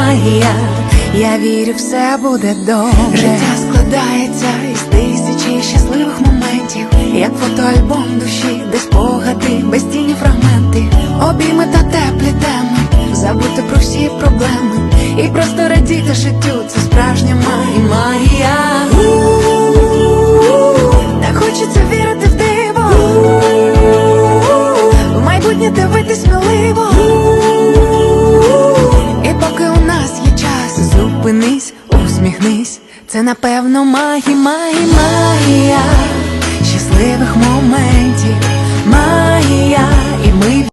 магія. Я вірю, все буде добре. Життя складається із тисячі щасливих моментів, як фотоальбом душі, де спогади, безцінні фрагменти, обійми та теплі теми, забути про всі проблеми і просто радіти життю. Це справжня магія. Так хочеться вірити в диво, в майбутнє дивитись сміливо. Зупинись, усміхнись. Це напевно магі, магі, магія щасливих моментів.